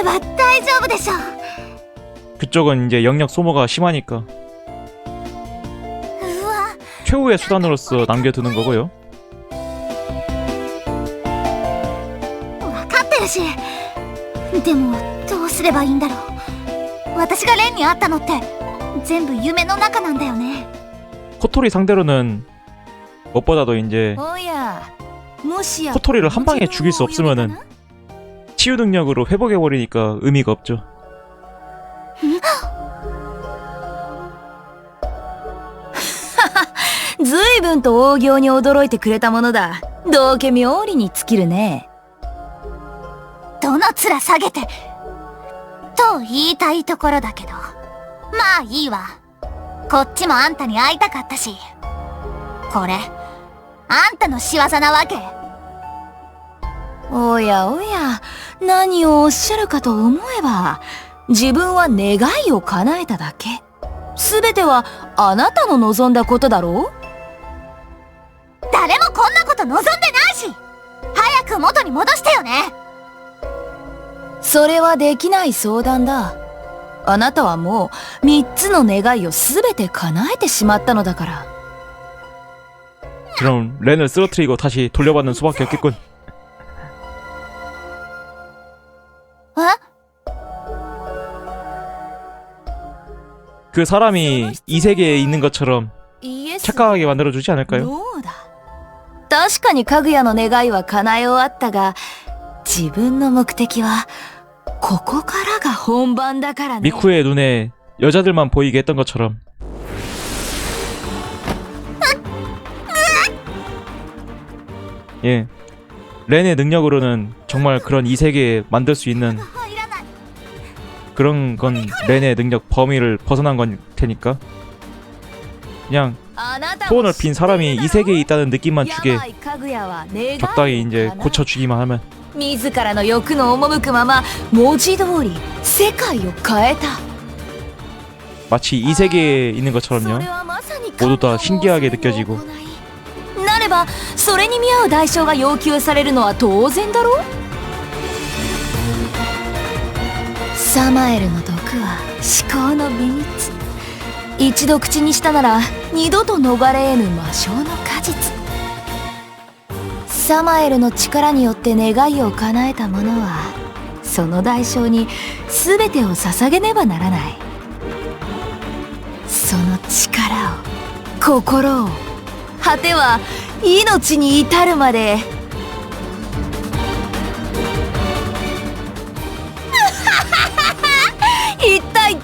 れば大丈夫でしょう 그쪽은 이제 영역 소모가 심하니까 うわ 최후의 수단으로서 남겨두는 거고요. わかってるしでもどうすればいいんだろう私がレンに会ったのって全部夢の中なんだよね 코토리 상대로는 무엇보다도 이제 おやもしや 코토리를 한 방에 죽일 수 없으면은 치유 능력으로 회복해버리니까 의미가 없죠. ずいぶんと大行に驚いてくれたものだ道家妙理に尽きるねどの面下げてと言いたいところだけどまあいいわこっちもあんたに会いたかったしこれあんたの仕業なわけ おやおや何をおっしゃるかと思えば自分は願いを叶えただけ全てはあなたの望んだことだろう誰もこんなこと望んでないし早く元に戻してよねそれはできない相談だあなたはもう3つの願いを全て叶えてしまったのだから 그럼 렌을 쓰러뜨리고 다시 돌려받는 수밖에 없겠군. 그 사람이 이 세계에 있는 것처럼 イエス 착각하게 만들어주지 않을까요? ノーだ確かにかぐやの願いは叶え終わったが自分の目的はここからが本番だからね 미쿠의 눈에 여자들만 보이게 했던 것처럼 예 렌의 능력으로는 정말 그런 이 세계에 만들 수 있는 入らない 그런 건 렌의 능력 범위를 벗어난 건 테니까 그냥 あなた 소원을 빈 사람이 이 세계에 있다는 느낌만 주게 病かぐやは願いを 적당히 이제 叶え 고쳐주기만 하면 自らの欲の赴くまま文字通り世界を変えた 마치 이 세계에 있는 そ 것처럼요 れはまさに 모두 다 신기하게 느껴지고 なればそれに見合う代償が要求されるのは当然だろう サマエルの毒は思考の秘密。一度口にしたなら二度と逃れ得ぬ魔性の果実。サマエルの力によって願いを叶えた者はその代償に全てを捧げねばならない。その力を心を果ては命に至るまで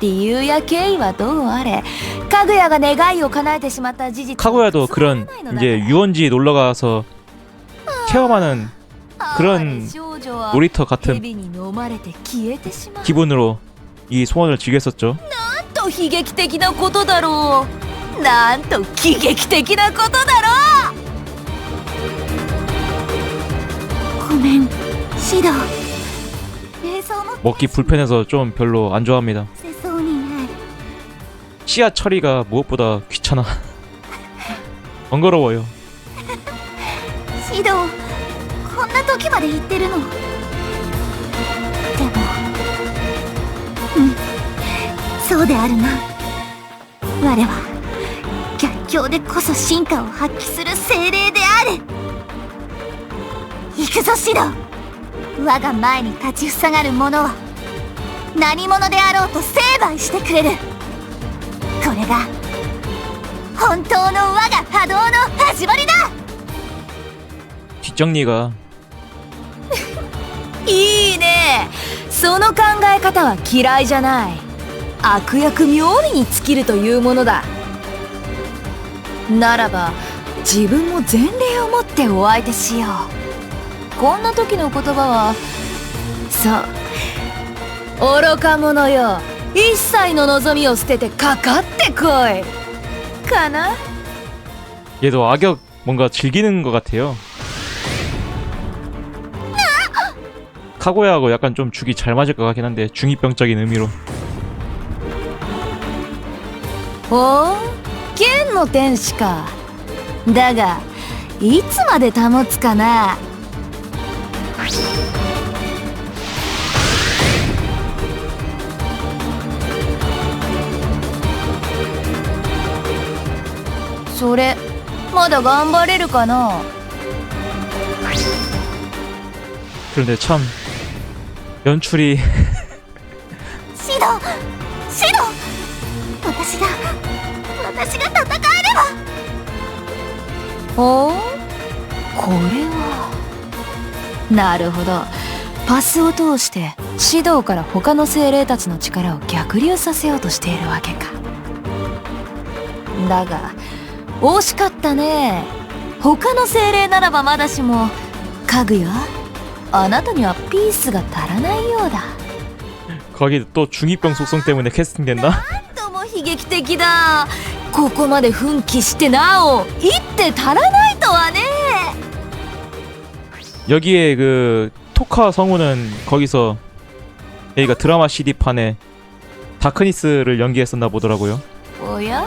理由や経緯はどうあれかぐやが願いを叶えてしまった事実 카구야도 그런 이제 유원지에 놀러 가서 체험하는 그런 놀이터 같은 蛇に飲まれて消えてしまう 기분으로 이 소원을 즐겼었죠. なんと悲劇的なことだろうなんと喜劇的なことだろうごめんシド映像も 먹기 불편해서 좀 별로 안 좋아합니다. せそうにね 씨앗 처리가 무엇보다 귀찮아. 번거로워요. シドこんな時まで言ってるのでもうんそうであるな我は逆境でこそ進化を発揮する精霊である行くぞシド我が前に立ちふさがる者は何者であろうと成敗してくれるこ れが本当の我が波動の始まりだ 뒷정리가 いいねその考え方は嫌いじゃない悪役妙理に尽きるというものだならば自分も前例を持ってお相手しようこんな時の言葉はそう 愚か者よ 一切の望みを捨ててかかってこいかな 얘도 악역 뭔가 즐기는 것 같아요. 카고야하고 약간 좀 죽이 잘 맞을 것 같긴 한데 중이병적인 의미로 おお剣の天使かだがいつまで保つかな それまだ頑張れるかな 그런데 참 연출이 シドシド私が私が戦えればおおこれはなるほどパスを通して指導から他の精霊たちの力を逆流させようとしているわけかだが 惜しかったね他の精霊ならばまだしも家具よあなたにはピースが足らないようだ 거기 또 중이병 속성 때문에 캐스팅된다? とも悲劇的だここまで奮起してなお一手足らないとはね 여기에 그 토카 성우는 거기서 여기가 드라마 CD판에 다크니스를 연기했었나 보더라고요. おや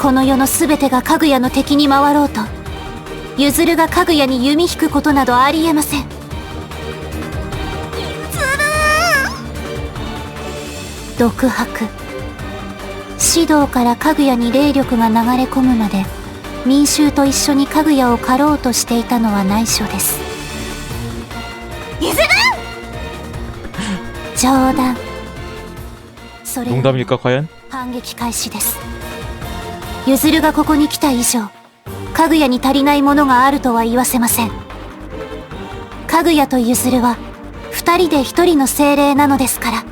この世の全てがかぐやの敵に回ろうとゆずるがかぐやに弓引くことなどありえませんゆずる独白指導からかぐやに霊力が流れ込むまで民衆と一緒にかぐやを狩ろうとしていたのは内緒ですゆずる冗談それ 농담일까 과연? 反撃開始です ゆずるがここに来た以上かぐやに足りないものがあるとは言わせません。かぐやとゆずるは二人で一人の精霊なのですから。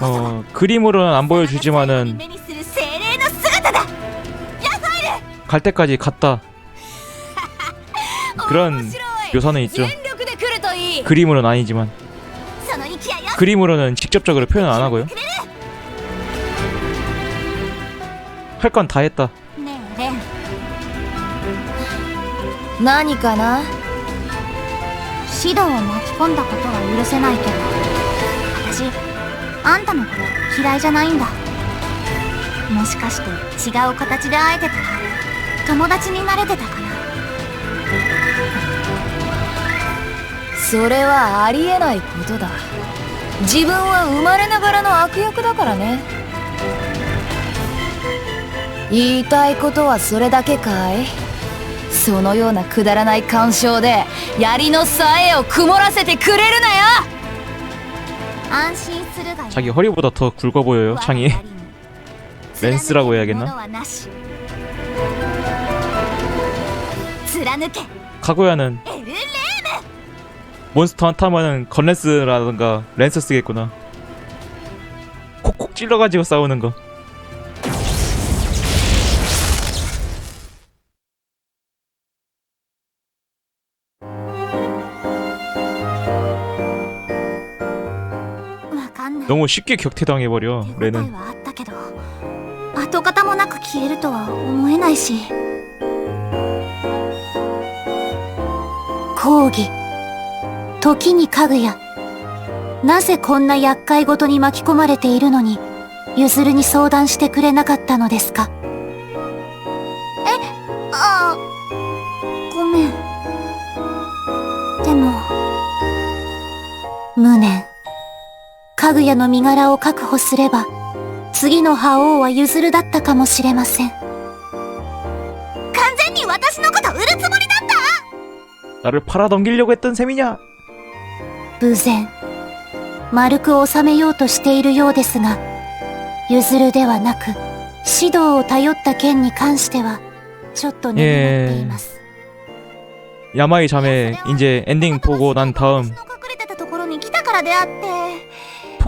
어 그림으로는 안 보여주지만은 目にする精霊の姿だヤファイル 갈 때까지 갔다. 그런 面白い 묘사는 있죠. 全力で来るといい 그림으로는 아니지만 その勢いよ 그림으로는 직접적으로 표현 안 하고요. 할 건 다 했다. ねえレン何かなシドを巻き込んだことは許せないけど私 あんたのこと嫌いじゃないんだ。もしかして違う形で会えてたら友達になれてたかな。それはありえないことだ。自分は生まれながらの悪役だからね。言いたいことはそれだけかい？そのようなくだらない干渉で槍のさえを曇らせてくれるなよ安心するがよ！ 자기 허리보다 더 굵어 보여요 창이. 렌스라고 해야겠나? 가고야는 몬스터 한타면은 건렌스라든가 렌스 쓰겠구나. 콕콕 찔러가지고 싸우는 거. 너무 쉽게 격퇴당해버려 手応え 레는 はあったけど跡形もなく消えるとは思えないし抗議時に家具やなぜこんな厄介ごとに巻き込まれているのに ゆずるに相談してくれなかったのですかああ、ごめん。でも、無念。 かぐやの身柄を確保すれば、次の覇王はゆずるだったかもしれません。完全に私のこと売るつもりだった 나를 팔아넘기려고 했던 셈이냐? 無然。丸く収めようとしているようですが、ゆずるではなく、指導を頼った件に関しては、ちょっと根に持っています。 야마이 자매 이제 엔딩 보고 난 다음 私の隠れてたところに来たからであって、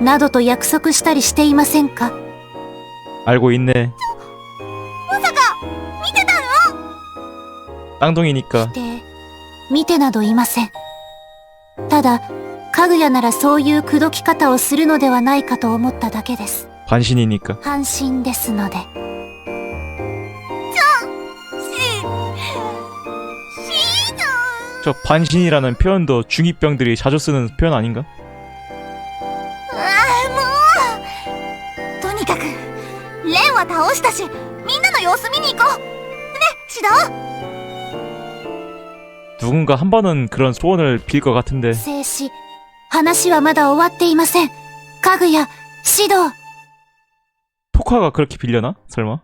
などと約束したりしていませんか 알고 있네. まさか、見てたの 땅둥이니까 で、見てなどいません。ただ、かぐやならそういう口説き方をするのではないかと思っただけです。 반신이니까. 半身ですので。し、しーの 저 반신이라는 표현도 중이병들이 자주 쓰는 표현 아닌가? したし、みんなの様子見に行こうね、シド 누군가 한 번은 그런 소원을 빌 것 같은데 静止。話はまだ終わっていません。かぐや、指導。 토카가 그렇게 빌려나? 설마?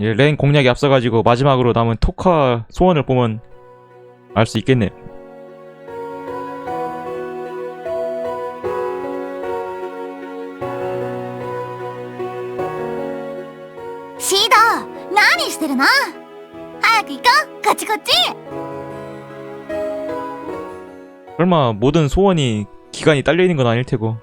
예, 렌 공략이 앞서가지고 마지막으로 남은 토카 소원을 보면 알 수 있겠네. シ 何してるの早く行こうこっちこっち 설마 모든 소원이 기간이 딸려 있는 건 아닐 테고.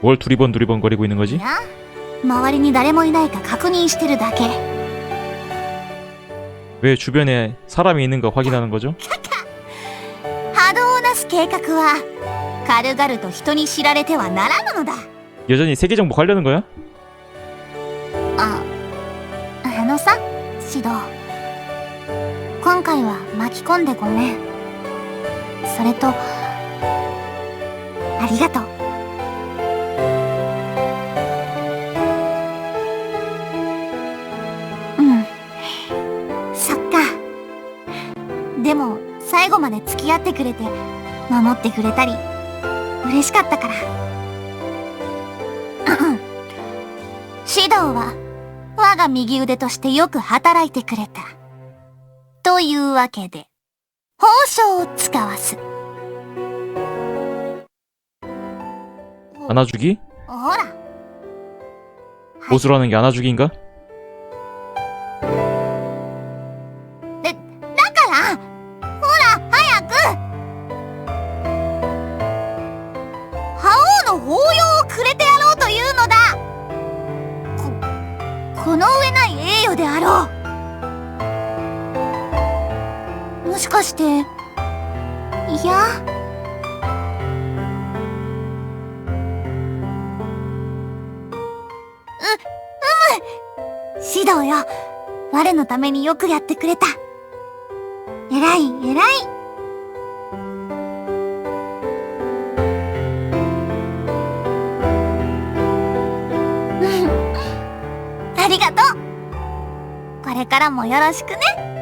뭘 두리번 두리번 거리고 있는 い 거지? や周りに誰もいないか確認してるだけ 왜 주변에 사람이 있는 거 확인하는 거죠? 波動をなす計画は軽々と人に知られてはならぬのだ 여전히 세계 정보 가려는 거야? ああのさシド今回は巻き込んでごめんそれとありがとううんそっかでも最後まで付き合ってくれて 守ってくれたり嬉しかったからシドは我が右腕としてよく働いてくれた。というわけで、報奨を使わす。 안아주기? ほら。はい 보수라는 게 안아주기인가? う、うよ我のためによくやってくれた。偉い、偉い。ありがとう。これからもよろしくね。